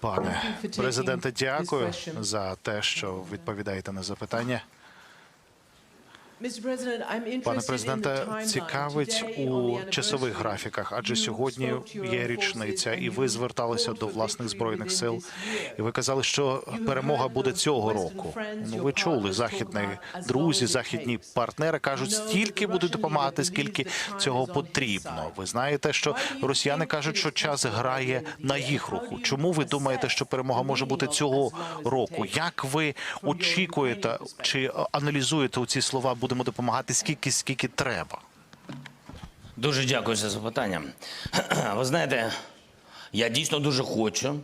Пане президенте, дякую за те, що відповідаєте на запитання. Пане президенте, цікавить у часових графіках, адже сьогодні є річниця, і ви зверталися до власних збройних сил. І ви казали, що перемога буде цього року. Ну, ви чули західні друзі, західні партнери кажуть, стільки будуть допомагати, скільки цього потрібно. Ви знаєте, що росіяни кажуть, що час грає на їх руку. Чому ви думаєте, що перемога може бути цього року? Як ви очікуєте чи аналізуєте у ці слова? Будемо допомагати скільки, скільки треба? Дуже дякую за запитання. Ви знаєте, я дійсно дуже хочу.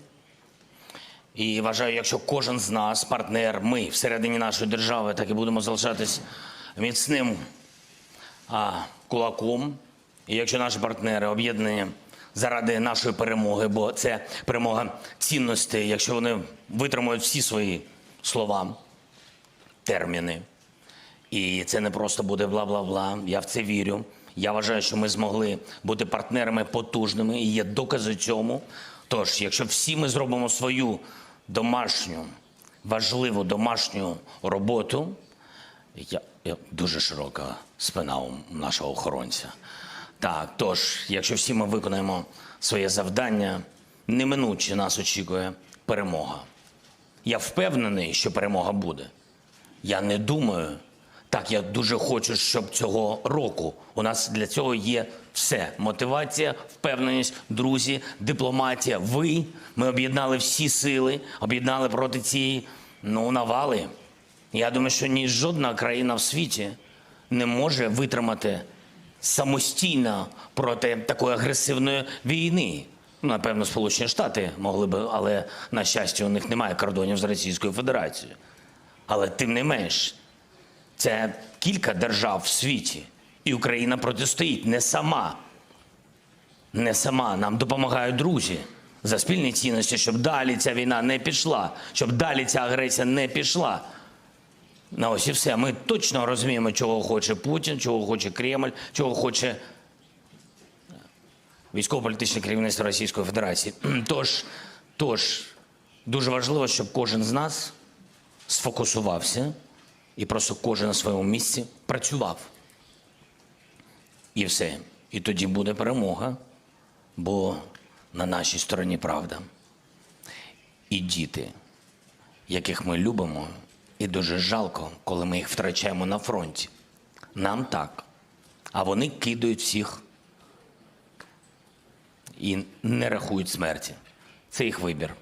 І вважаю, якщо кожен з нас, партнер, ми всередині нашої держави, так і будемо залишатись міцним а, кулаком. І якщо наші партнери об'єднані заради нашої перемоги, бо це перемога цінностей, якщо вони витримують всі свої слова, терміни, і це не просто буде бла-бла-бла. Я в це вірю. Я вважаю, що ми змогли бути партнерами потужними, і є докази цьому. Тож, якщо всі ми зробимо свою домашню, важливу домашню роботу, я, я дуже широка спина у нашого охоронця. Так, тож, якщо всі ми виконаємо своє завдання, неминуче нас очікує перемога. Я впевнений, що перемога буде. Я не думаю. Так, я дуже хочу, щоб цього року у нас для цього є все: мотивація, впевненість, друзі, дипломатія. Ви ми об'єднали всі сили, об'єднали проти цієї ну навали. Я думаю, що ні жодна країна в світі не може витримати самостійно проти такої агресивної війни. Ну, Напевно, Сполучені Штати могли би, але на щастя, у них немає кордонів з Російською Федерацією. Але тим не менш, це кілька держав в світі, і Україна протистоїть не сама. Не сама. Нам допомагають друзі за спільні цінності, щоб далі ця війна не пішла, щоб далі ця агресія не пішла. На ось і все. Ми точно розуміємо, чого хоче Путін, чого хоче Кремль, чого хоче військово-політичне керівництво Російської Федерації. Тож, тож дуже важливо, щоб кожен з нас сфокусувався і просто кожен на своєму місці працював. І все. І тоді буде перемога, бо на нашій стороні правда. І діти, яких ми любимо, і дуже жалко, коли ми їх втрачаємо на фронті. Нам так. А вони кидають всіх і не рахують смерті. Це їх вибір.